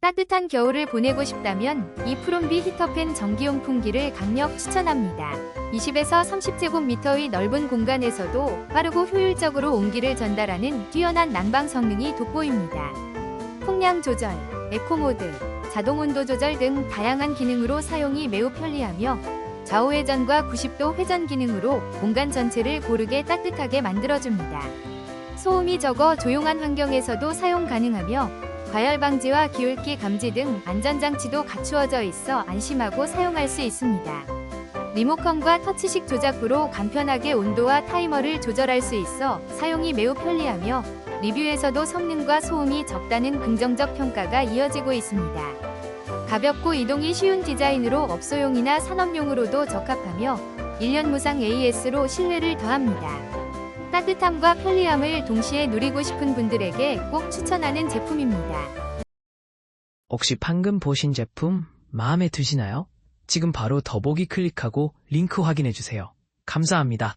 따뜻한 겨울을 보내고 싶다면 이 프롬비 히터팬 전기용품기를 강력 추천합니다. 20에서 30제곱미터의 넓은 공간에서도 빠르고 효율적으로 온기를 전달하는 뛰어난 난방 성능이 돋보입니다. 풍량 조절, 에코모드, 자동 온도 조절 등 다양한 기능으로 사용이 매우 편리하며 좌우 회전과 90도 회전 기능으로 공간 전체를 고르게 따뜻하게 만들어줍니다. 소음이 적어 조용한 환경에서도 사용 가능하며 과열 방지와 기울기 감지 등 안전장치도 갖추어져 있어 안심하고 사용할 수 있습니다. 리모컨과 터치식 조작부로 간편하게 온도와 타이머를 조절할 수 있어 사용이 매우 편리하며 리뷰에서도 성능과 소음이 적다는 긍정적 평가가 이어지고 있습니다. 가볍고 이동이 쉬운 디자인으로 업소용이나 산업용으로도 적합하며 1년 무상 AS로 신뢰를 더합니다. 따뜻함과 편리함을 동시에 누리고 싶은 분들에게 꼭 추천하는 제품입니다. 혹시 방금 보신 제품 마음에 드시나요? 지금 바로 더보기 클릭하고 링크 확인해 주세요. 감사합니다.